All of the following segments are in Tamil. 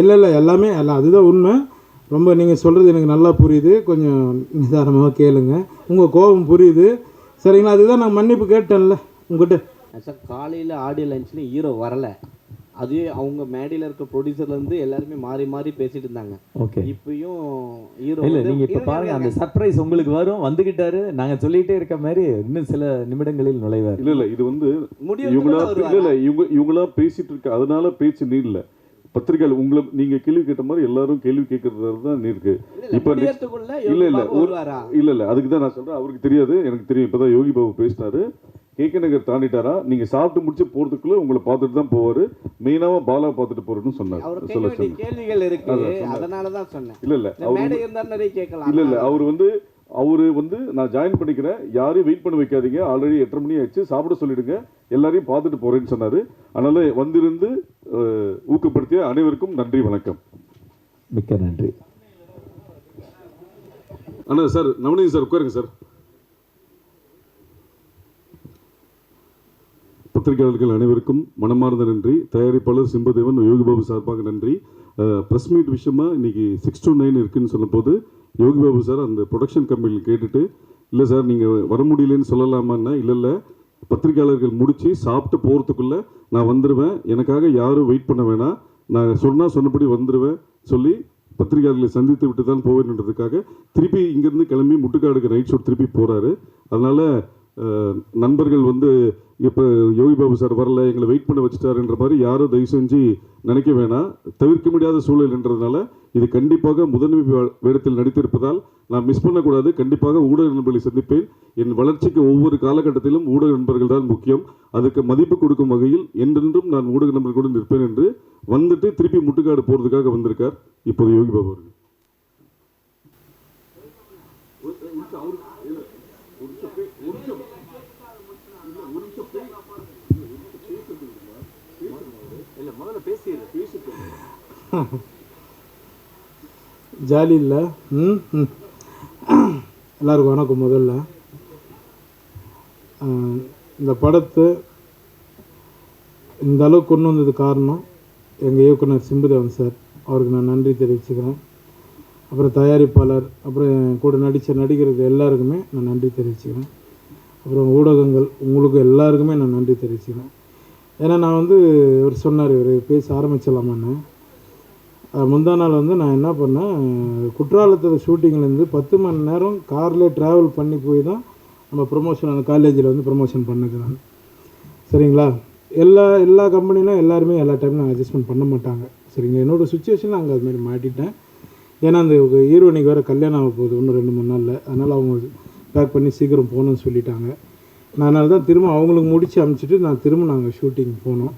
இல்லை இல்லை எல்லாமே எல்லாம் அதுதான் உண்மை. ரொம்ப நீங்கள் சொல்கிறது எனக்கு நல்லா புரியுது. கொஞ்சம் நிதானமாக கேளுங்க. உங்கள் கோபம் புரியுது. சரிங்களா அதுதான் நான் மன்னிப்பு கேட்டேன்ல உங்ககிட்ட. சார் காலையில் ஆடியோ லஞ்சில் ஹீரோ வரல. அது அவங்க மேடையில் இருக்க ப்ரொடியூசர்லேருந்து எல்லாருமே மாறி மாறி பேசிட்டு இருந்தாங்க. ஓகே. இப்பயும் ஹீரோ இல்ல நீங்க இப்ப பாருங்க அந்த சர்ப்ரைஸ் உங்களுக்கு வரும் வந்துகிட்டாரு. நாங்க சொல்லிட்டே இருக்க மாதிரி இன்னும் சில நிமிடங்களில் நுழைவார். இல்ல இல்ல இது வந்து இவங்களா இல்ல இல்ல இவங்க இவங்களா பேசிட்டு இருக்க அதனால பேச்சு நீ இல்ல பத்திரிகையாளர் உங்களை நீங்க கேள்வி கேட்ட மாதிரி எல்லாரும் கேள்வி கேட்கறது தான் இருக்கு. இப்ப இல்ல இல்ல இல்ல இல்ல அதுக்கு தான் நான் சொல்றேன். அவருக்கு தெரியாது எனக்கு தெரியும். இப்பதான் யோகி பாபு பேசினாரு. கேகே நகர் தாண்டிட்டாரா? நீங்க சாப்பிட்டு முடிச்சு போறதுக்குள்ள உங்களை பார்த்துட்டு தான் போவாரு. மெயினாவா பாலா பார்த்துட்டு போறேன்னு சொன்னார். சொல்ல சொன்னேன் கேள்விகள் இருக்கு. அதனால தான் சொன்னேன். இல்ல இல்ல அவர் நிறைய கேட்கலாம். இல்ல இல்ல அவர் வந்து அவரு வந்து நான் ஜாயின் பண்ணிக்கிறேன். யாரையும் வெயிட் பண்ண வைக்காதீங்க. ஆல்ரெடி எட்டரை மணி ஆயிடுச்சு. சாப்பிட சொல்லிடுங்க. எல்லாரையும் பார்த்துட்டு போறேன்னு சொன்னாரு. அதனால வந்திருந்து ஊக்கப்படுத்திய அனைவருக்கும் நன்றி வணக்கம். மிக்க நன்றி. அண்ணா சார் நவனீத் சார் உட்காருங்க சார். பத்திரிகையாளர்கள் அனைவருக்கும் மனமார்ந்த நன்றி. தயாரிப்பாளர் சிம்பதேவன் யோகிபாபு சார்பாக நன்றி. ப்ரெஸ் மீட் விஷயமா இன்னைக்கு சிக்ஸ் to நைன் இருக்குன்னு சொன்னபோது யோகிபாபு சார் அந்த ப்ரொடக்ஷன் கம்பெனியில் கேட்டுட்டு இல்லை சார் நீங்கள் வர முடியலன்னு சொல்லலாமான்னா இல்லை இல்லை பத்திரிகையாளர்கள் முடித்து சாப்பிட்டு போகிறதுக்குள்ளே நான் வந்துடுவேன் எனக்காக யாரும் வெயிட் பண்ண வேணாம். நான் சொன்னால் சொன்னபடி வந்துடுவேன் சொல்லி பத்திரிகையாளர்களை சந்தித்து விட்டு தான் போவேன்ன்றதுக்காக திருப்பி இங்கேருந்து கிளம்பி முட்டுக்காடுக்கு நைட் ஷூட் திருப்பி போகிறாரு அதனால் நண்பர்கள் வந்து இப்போ யோகி பாபு சார் வரல எங்களை வெயிட் பண்ண வச்சுட்டாருன்ற மாதிரி யாரும் தயவு செஞ்சு நினைக்க வேணாம். தவிர்க்க முடியாத சூழல்ன்றதுனால இது கண்டிப்பாக முதன்மை வே- வேடத்தில் நடித்திருப்பதால் நான் மிஸ் பண்ணக்கூடாது. கண்டிப்பாக ஊடக நண்பர்களை சந்திப்பேன். என் வளர்ச்சிக்கு ஒவ்வொரு காலகட்டத்திலும் ஊடக நண்பர்கள் தான் முக்கியம். அதுக்கு மதிப்பு கொடுக்கும் வகையில் என்றென்றும் நான் ஊடக நண்பர்களுடன் நிற்பேன் என்று வந்துட்டு திருப்பி முட்டுக்காடு போகிறதுக்காக வந்திருக்கார். இப்போது யோகி பாபு அவர்கள். ஜாலி இல்லை? ம் ம். எல்லாருக்கும் வணக்கம் முதல்ல. இந்த படத்தை இந்த அளவுக்கு கொண்டு வந்தது காரணம் எங்கள் இயக்குனர் சிம்புதேவன் சார். அவருக்கு நான் நன்றி தெரிவிச்சுக்கிறேன். அப்புறம் தயாரிப்பாளர் அப்புறம் என் கூட நடித்த நடிகர்கள் எல்லாருக்குமே நான் நன்றி தெரிவிச்சுக்கிறேன். அப்புறம் ஊடகங்கள் உங்களுக்கு எல்லாருக்குமே நான் நன்றி தெரிவிச்சுக்கிறேன். ஏன்னா நான் வந்து இவர் சொன்னார் இவர் பேச ஆரம்பிச்சலாமான்னு. முந்தா நாள் வந்து நான் என்ன பண்ணேன் குற்றாலத்தில் ஷூட்டிங்லேருந்து பத்து மணி நேரம் காரில் ட்ராவல் பண்ணி போய் தான் நம்ம ப்ரொமோஷன் அந்த காலேஜில் வந்து ப்ரொமோஷன் பண்ணுறேன் சரிங்களா? எல்லா எல்லா கம்பெனிலும் எல்லாருமே எல்லா டைமும் அட்ஜஸ்ட்மெண்ட் பண்ண மாட்டாங்க. சரிங்களா? என்னோடய சுச்சுவேஷன் அங்கே அதுமாரி மாட்டிட்டேன். ஏன்னா அந்த ஹீரோனிக்கு வேறு கல்யாணம் ஆக போகுது இன்னும் ரெண்டு மூணு நாளில். அதனால் அவங்க பேக் பண்ணி சீக்கிரம் போகணும்னு சொல்லிட்டாங்க. நான் அதனால தான் திரும்ப அவங்களுக்கு முடித்து அனுப்பிச்சிட்டு நான் திரும்ப நாங்கள் ஷூட்டிங் போனோம்.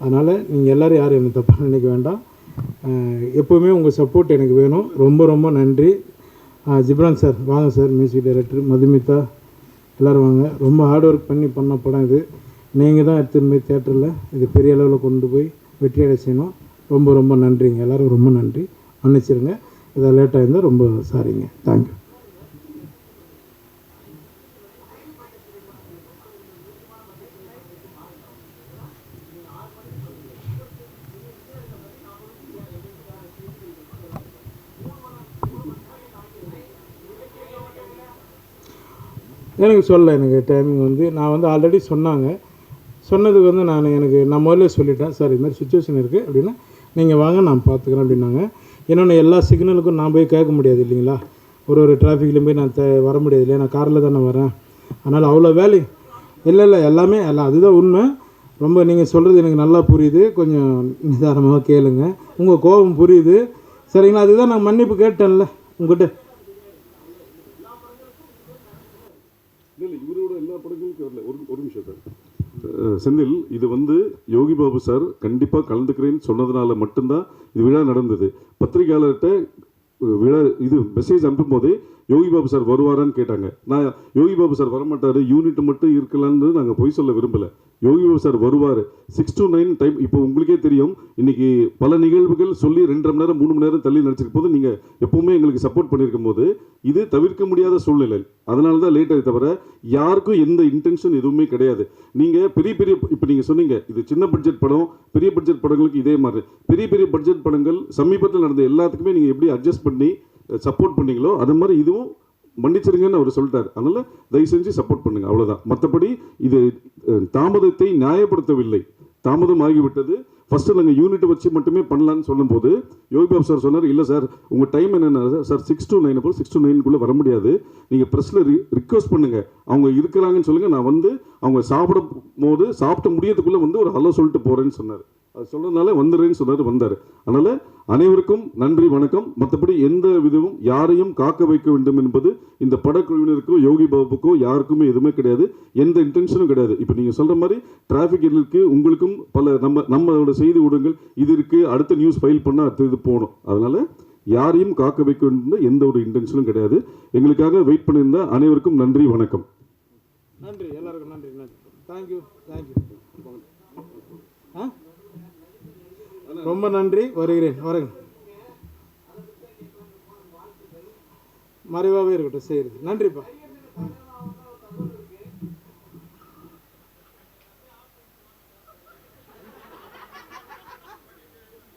அதனால் நீங்கள் எல்லோரும் யாரும் எனக்கு தப்பாக நினைக்க வேண்டாம். எப்போவுமே உங்கள் சப்போர்ட் எனக்கு வேணும். ரொம்ப ரொம்ப நன்றி. ஜிப்ரான் சார் வாங்க சார் மியூசிக் டைரக்டர் மதுமிதா. எல்லோரும் வாங்க. ரொம்ப ஹார்ட் ஒர்க் பண்ணி பண்ண படம் இது. நீங்கள் தான் எடுத்துன்னு போய் தேட்டரில் இது பெரிய அளவில் கொண்டு போய் வெற்றியடை செய்யணும். ரொம்ப ரொம்ப நன்றிங்க. எல்லோரும் ரொம்ப நன்றி. மன்னிச்சிருங்க. இதை லேட்டாக இருந்தால் ரொம்ப சாரிங்க தேங்க்யூ எனக்கு சொல்ல எனக்கு டைமிங் வந்து. நான் வந்து ஆல்ரெடி சொன்னாங்க. சொன்னதுக்கு வந்து நான் எனக்கு நான் முதல்ல சொல்லிட்டேன் சார் இது மாதிரி சுச்சுவேஷன் இருக்குது அப்படின்னா நீங்கள் வாங்க நான் பார்த்துக்கிறேன் அப்படின்னாங்க. இன்னொன்று எல்லா சிக்னலுக்கும் நான் போய் கேட்க முடியாது இல்லைங்களா? ஒரு ஒரு டிராஃபிக்லேயும் போய் நான் த வர முடியாது இல்லையா? நான் காரில் தானே வரேன். அதனால் அவ்வளோ வேலை. இல்லை இல்லை எல்லாமே எல்லாம் அதுதான் உண்மை. ரொம்ப நீங்கள் சொல்கிறது எனக்கு நல்லா புரியுது. கொஞ்சம் நிதானமாக கேளுங்க. உங்கள் கோபம் புரியுது. சரிங்களா? அதுதான் நான் மன்னிப்பு கேட்டேன்ல உங்ககிட்ட இல்ல இல்ல இவரோட வரல. ஒரு ஒரு நிமிஷம் சார். செந்தில் இது வந்து யோகி பாபு சார் கண்டிப்பாக கலந்துக்கிறேன்னு சொன்னதுனால மட்டும்தான் இது விழா நடந்தது. பத்திரிகையாளர்கிட்ட விழா இது மெசேஜ் அனுப்பும் போதே யோகி பாபு சார் வருவாரான்னு கேட்டாங்க. நான் யோகி பாபு சார் வரமாட்டார் யூனிட் மட்டும் இருக்கலான்னு நாங்கள் பொய் சொல்ல விரும்பலை. யோகி பாபு சார் வருவார். சிக்ஸ் டு நைன் டைம் இப்போ உங்களுக்கே தெரியும். இன்னைக்கு பல நிகழ்வுகள் சொல்லி ரெண்டரை மணி நேரம் மூணு மணி நேரம் தள்ளி நடிச்சிருக்கும் போது நீங்கள் எப்போவுமே எங்களுக்கு சப்போர்ட் பண்ணியிருக்கும் போது இது தவிர்க்க முடியாத சூழ்நிலை. அதனால தான் லேட் ஆகி தவிர யாருக்கும் எந்த இன்டென்ஷன் எதுவுமே கிடையாது. நீங்கள் பெரிய பெரிய இப்போ நீங்கள் சொன்னீங்க இது சின்ன பட்ஜெட் படம் பெரிய பட்ஜெட் படங்களுக்கு இதே மாதிரி. பெரிய பெரிய பட்ஜெட் படங்கள் சமீபத்தில் நடந்த எல்லாத்துக்குமே நீங்கள் எப்படி அட்ஜஸ்ட் பண்ணி சப்போர்ட் பண்ணீங்களோ அது மாதிரி இதுவும் மன்னிச்சிருங்கன்னு அவர் சொல்லிட்டார். அதனால் தயவு செஞ்சு சப்போர்ட் பண்ணுங்கள் அவ்வளோதான் மற்றபடி இது தாமதத்தை நியாயப்படுத்தவில்லை. தாமதம் ஆகிவிட்டது. ஃபஸ்ட்டு நாங்கள் யூனிட் வச்சு மட்டுமே பண்ணலான்னு சொல்லும்போது யோகி பாபு சார் சொன்னார் இல்லை சார் உங்கள் டைம் என்னென்ன சார் சிக்ஸ் டு நைன் போல் சிக்ஸ் டு நைனுக்குள்ளே வர முடியாது. நீங்கள் ப்ரெஸ்ஸில் ரிக்வஸ்ட் பண்ணுங்க. அவங்க இருக்கிறாங்கன்னு சொல்லுங்கள் நான் வந்து அவங்க சாப்பிடும் போது சாப்பிட்டு முடியறதுக்குள்ளே வந்து ஒரு ஹலோ சொல்லிட்டு போகிறேன்னு சொன்னார். அது சொன்னதுனால வந்துடுறேன்னு சொன்னார் வந்தார். அதனால் அனைவருக்கும் நன்றி வணக்கம். மற்றபடி எந்த விதமும் யாரையும் காக்க வைக்க வேண்டும் என்பது இந்த படக்குழுவினருக்கோ யோகி பாபுக்கோ யாருக்குமே எதுவுமே கிடையாது. எந்த இன்டென்ஷனும் கிடையாது. இப்போ நீங்கள் சொல்கிற மாதிரி டிராஃபிக் இருக்கு உங்களுக்கும் பல நம்ம நம்மளோட செய்தி ஊடகங்கள் இது இருக்குது அடுத்த நியூஸ் ஃபைல் பண்ணால் அடுத்த இது போகணும். அதனால் யாரையும் காக்க வைக்க வேண்டும் எந்த ஒரு இன்டென்ஷனும் கிடையாது. எங்களுக்காக வெயிட் பண்ணியிருந்த அனைவருக்கும் நன்றி வணக்கம். நன்றி. எல்லாருக்கும் நன்றி. நன்றி. தேங்க்யூ தேங்க்யூ ஆ? ரொம்ப நன்றி. வருகிறேன். வருங்க மறைவாகவே இருக்கட்டும். சரி. நன்றிப்பா.